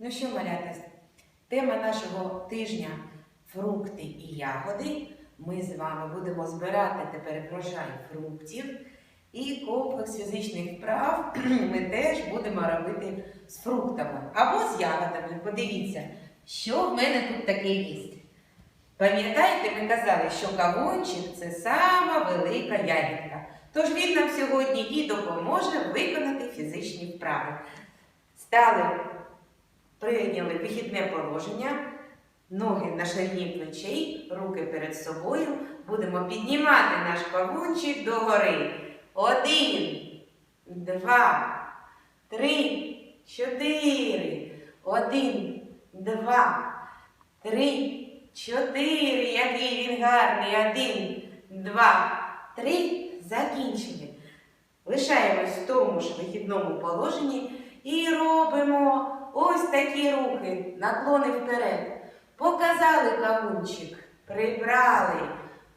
Ну що, малята, тема нашого тижня фрукти і ягоди. Ми з вами будемо збирати тепер врожай фруктів і комплекс фізичних вправ ми теж будемо робити з фруктами або з ягодами. Подивіться, що в мене тут таке є. Пам'ятаєте, ми казали, що кавунчик це сама велика ягідка. Тож він нам сьогодні і допоможе виконати фізичні вправи. Стали, прийняли вихідне положення, ноги на ширині плечей, руки перед собою. Будемо піднімати наш кавунчик догори. Один, два, три, чотири. Один, два, три, чотири. Який він гарний. Один, два, три. Закінчили. Лишаємось в тому ж вихідному положенні і такі рухи, наклони вперед. Показали кавунчик, прибрали.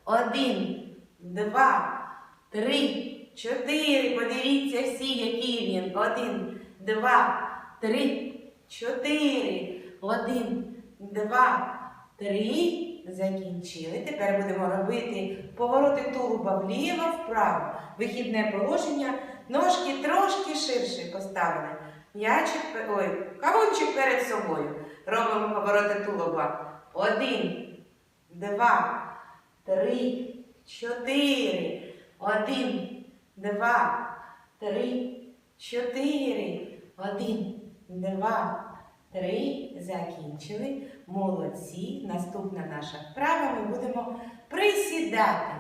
Один, два, три, чотири. Подивіться всі, який він. Один, два, три, чотири. Один, два, три. Закінчили. Тепер будемо робити повороти тулуба вліво, вправо. Вихідне положення. Ножки трошки ширше поставили. М'ячик, ой, кавунчик перед собою. Робимо повороти тулуба. Один, два, три, чотири. Один, два, три, чотири. Один, два, три. Закінчили. Молодці. Наступна наша вправа. Ми будемо присідати.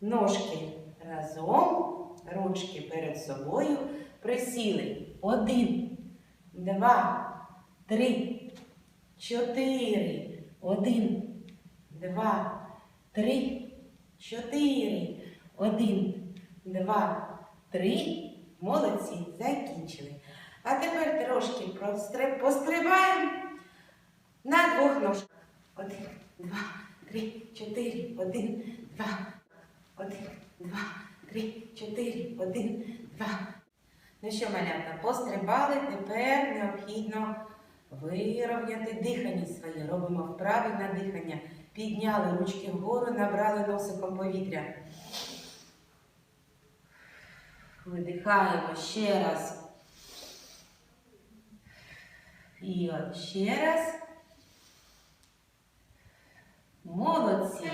Ножки разом, ручки перед собою. Присіли. Один, два, три, чотири. Один, два, три, чотири. Один, два, три. Молодці. Закінчили. А тепер трошки пострибаємо на двох ножках. Один, два, три, чотири. Один, два. Один, два, три, чотири. Один, два. Ну що, малята, пострибали, тепер необхідно вирівняти дихання своє. Робимо вправи на дихання. Підняли ручки вгору, набрали носиком повітря. Видихаємо ще раз. І от ще раз. Молодці.